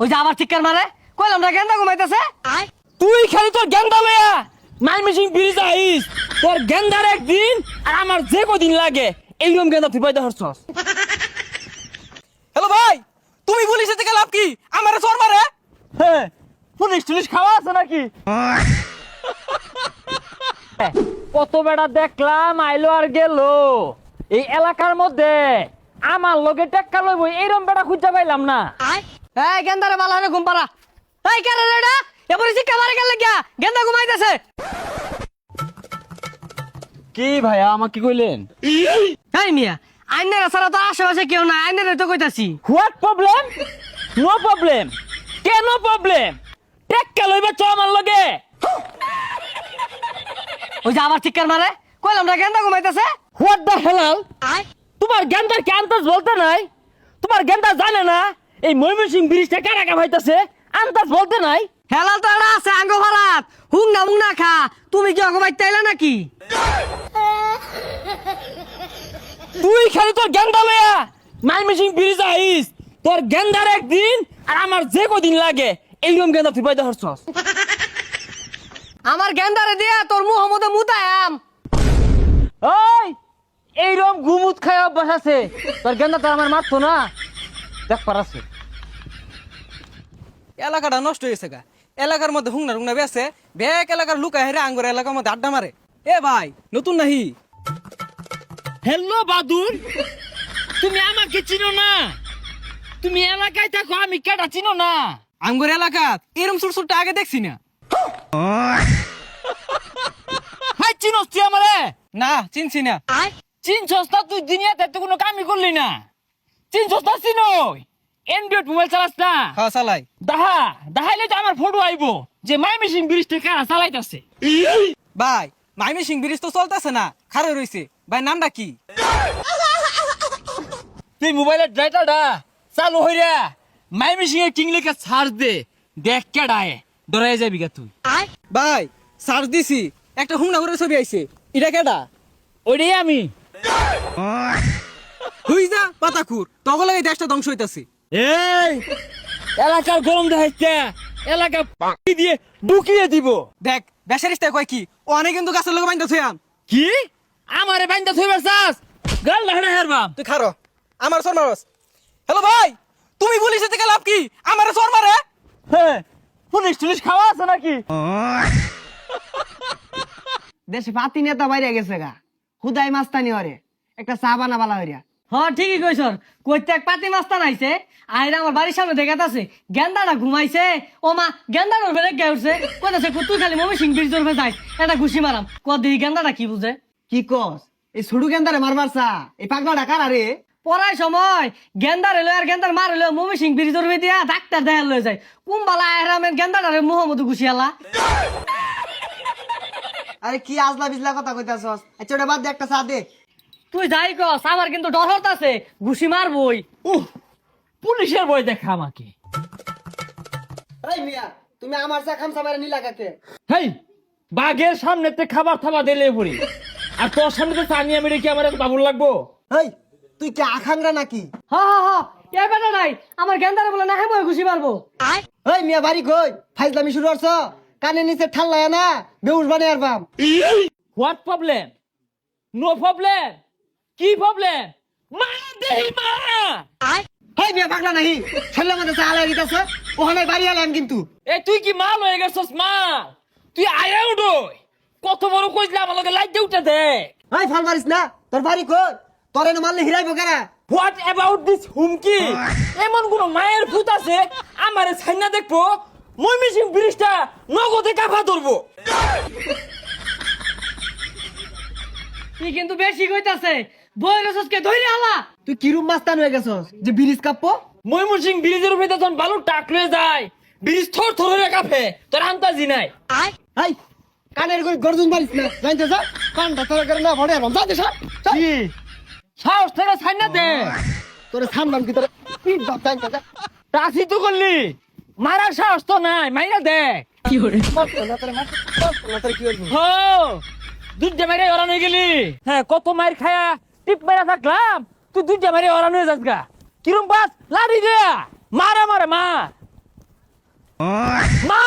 ওই যে আবার চিৎকার মারে। কইলাম না গেন্দা ঘুমাইতেছে? তুই খালি তোর গেন্দা ব্রিজ আইস। তোর গেন্দার একদিন আর আমার যে কদিন লাগে এইরকম গেন্দা তুই পাইতে হরছস। হ্যালো ভাই তুমি পুলিশে থেকে লাভ কি? আমারে চোর মারে। হ্যাঁ পুলিশ টুলিশ খাওয়া আছে নাকি? কত বেড়া দেখলাম আইলো আর গেল। এই এলাকার মধ্যে আমার লগে টেক্কা লইব এইরকম বেড়া খুঁজা পাইলাম না। এই গেন্দারে বালা রে ঘুম পাড়া। এই কেন রে এটা এবারে চিৎকার মারে গেল গিয়া গেন্দা ঘুমাইতেছে। কি ভাইয়া আমাকে কইলেন? এই মিয়া আইনের ছাড়া তো আশেপাশে কেউ নাই আইনের তো কইতাছি। হোয়াট প্রবলেম নো প্রবলেম কেন প্রবলেম টেক্কা লইবা চ আমার লগে। ওই যে আবার চিৎকার মারে কইলাম না গেন্দা ঘুমাইতেছে? হোয়াট দ্য হেলাল তোমার গেন্দার কি আন্দাজ বলতে নাই? তোমার গেন্দা জানে না? এই ময়মনসিং ব্রিজটা কারা কা ভাইতাছে আন্দাজ বলতে নাই। হেলাল তো এটা আছে আঙ্গ ভারাত হুং না মুং না খা। তুমি কি ঘুমাইতে আইলা নাকি? তুই খালি তোর গেন্দা লয়া ময়মনসিং ব্রিজ আইস। তোর গেন্দার একদিন আর আমার যে কদিন লাগে এইরকম গেন্দা তুই পাইতে হরছস আমার গেন্দারে দিয়া তোর মুহ মুতায়াম ওই এইরকম গুমুত খায় অভ্যাস আছে। তোর গেন্দা তোর আমার মারতো না। দেখ পারাছে এলাকাটা নষ্ট হয়েছে গা। এলাকার মধ্যে হুংনা হুংনা বেছে ব্যাক এলাকার লুকা হেরে আঙ্গুর এলাকার মধ্যে আড্ডা মারে। এ ভাই নতুন নাহি? হ্যালো বাদুর তুমি আমাকে চিনো না? তুমি এলাকায় থাকো আমি কেটা চিনো না? আঙ্গুর এলাকা এরম সুর সুরটা আগে দেখছি না। হাই চিনোস তুই আমারে? না চিনছি না। চিনছস না তুই দুনিয়াতে তো কোনো কামই করলি না। চিনছস না চিনই এন্ড্রয়েড মোবাইল চালাস না? হ্যাঁ চালাই। দাহা দাহাইলে তো আমার ফটো আইবো যে মাই মেশিন ব্রিজটা কারা চালাইতাছে। ভাই মাইমি সিং ব্রিজ তো চলতেছে না খারে রইছে। ভাই নামটা কি? তুই মোবাইলের ডাটাটা চালু হইরা মাই মেশিন এর কিং লেখা সার্চ দে দেখ কেডায় ডরাই যাবি গা তুই। ভাই সার্চ দিছি একটা হুংনা করে ছবি আইছে। এটা কেডা? ওইটাই আমি। হুই যা পাতাকুর তখন লাগে দেশটা ধ্বংস হইতাছে। এই এলাকার গরম দেখাইছে এলাকা পাকি দিয়ে ঢুকিয়ে দিব। দেখ বেসারিস্তা কয় কি? অনেক কিন্তু গাছের লোক বাইন্দা থুয়াম কি? আমারে বাইন্দা থইবার চাস গাল লাহড়া হেরবাম তুই খারো। আমার সর মারস। হ্যালো ভাই তুমি পুলিশে থেকে লাভ কি? আমার সর মারে। হ্যাঁ পুলিশ টুলিশ খাওয়া আছে নাকি? দেশে পাতি নেতা বাইরে গেছে গা। খুদাই মাস্তানি হরে। একটা চা বানা বালা হইয়া হ্যাঁ ঠিকই কইছ কইতে এক পাতি মাস্তান আইছে আইরা আমার বাড়ির সামনে দেখাতাছে গেন্দাটা ঘুমাইছে। ও মা গেন্দাটার ফেলে গে উঠছে। কইতাছে তুই খালি মমি সিং ব্রিজের ফেলে যাইস এটা ঘুষি মারাম। ক দিই গেন্দাটা কি বুঝে। কি কস? এই ছুডু গেন্দারে মারবার চা এই পাগলা ডাকার আরে পড়াই সময় গেন্দার এলো আর গেন্দার মার এলো মমি সিং ব্রিজের ফেলে দিয়া ডাক্তার দেখা লয়ে যায়। কুম্বালা আহরামের গেন্দাটারে মোহাম্মদ ঘুষিয়ালা। আরে কি আজলা বিজলা কথা কইতাছস? আচ্ছা ওটা বাদ দে একটা চা দে। তুই যাই কস আমার কিন্তু ডর হতাছে ঘুষি মারবই। উহ পুলিশের বই দেখা আমাকে। এই মিয়া তুমি আমার চা খামসা মারে নিলা কাকে? হেই বাঘের সামনেতে খাবার থাবা দিলে পড়ি আর তোর সামনে তো চা নিয়ে মেরে কি আমার এত বাবুর লাগবো। এই তুই কি আখাংরা নাকি? হ হ হ এ বেটা নাই আমার গেন্দারে বলে না হ্যাঁ মই ঘুষি মারবো। এই মিয়া বাড়ি কই? ফাইজলামি শুরু করছ? কানে নিচে ঠাল্লায় না বেউস বানিয়ে আর বাম। হোয়াট প্রবলেম নো প্রবলেম কি প্রবলেম মা দেহি মা এই মিয়া পাগলা নাহি ছেলে মধ্যে চা আলাই দিতেছ ওখানে বাড়ি আলাম কিন্তু। এ তুই কি মাল হয়ে গেছস মা তুই আয়া উঠোই। কত বড় কইলে আমার লগে লাইট উঠে দে এই ফল মারিস না তোর বাড়ি কই? তোর এনে মারলে হিরাইবো কেনা হোয়াট অ্যাবাউট দিস হুমকি? এমন কোন মায়ের ভূত আছে? আমারে ছাইনা দেখব মই মিশিং ব্রিজটা নগদে কাফা ধরবো। তুই কিন্তু বেশি কইতাছে? বই রসকে ধইরে হালা তুই কিরুম মাস্তান হয়ে গেছস? যে ব্রিজ কাপ্পো ময়মনসিং ব্রিজের উপরে যখন বালু টাক লয়ে যায় ব্রিজ থর থর হয়ে কাঁপে তোর আন্তাজি নাই। এই কানের কই গর্জন মারিস না জানতে তোর করে না ভরে কি? সাহস থেকে ছাইনা দে। তোরে সামলাম কি তোরে? পিট বাপ জানতে তো করলি। মারার সাহস তো নাই মাইরা দে। কি করে না তোরে মার না তোরে কি করব হো দুধ মাইরে ওরান হয়ে গেলি। হ্যাঁ কত মাইর খায়া টিপ মেরা থাকলাম। তুই দুইটা মারি ওরান হয়ে যাস গা। কিরম বাস? লাড়ি দে। মারা মারা মা মা